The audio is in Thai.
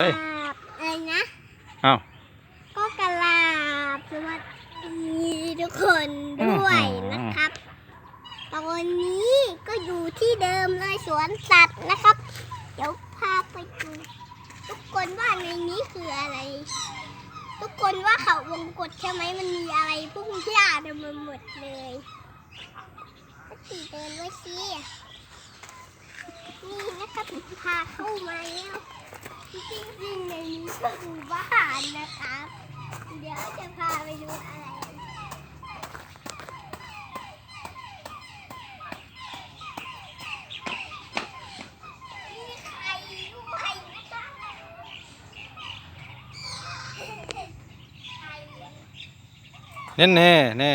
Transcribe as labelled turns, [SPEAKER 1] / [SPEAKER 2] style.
[SPEAKER 1] เฮ้ย
[SPEAKER 2] อะไรนะ
[SPEAKER 1] เอ้า
[SPEAKER 2] ก็กราบสวัสดีทุกคนด้วยนะครับตอนนี้ก็อยู่ที่เดิมเลยสวนสัตว์นะครับ เดี๋ยวพาไปดูทุกคนว่าในนี้คืออะไร ทุกคนว่าเขาวงกฏใช่ไหมมันมีอะไรพุ่งหญ้าเต็มไปหมดเลยก็ขี่เดินไว้สินี่นะครับพาเข้ามาแล้ว จริงในนี้ก็คือบ้านนะครับเดี๋ยวจะพาไปดูอะไรมีไข่ด้วยนะคะไข่
[SPEAKER 1] แน่แน่แน่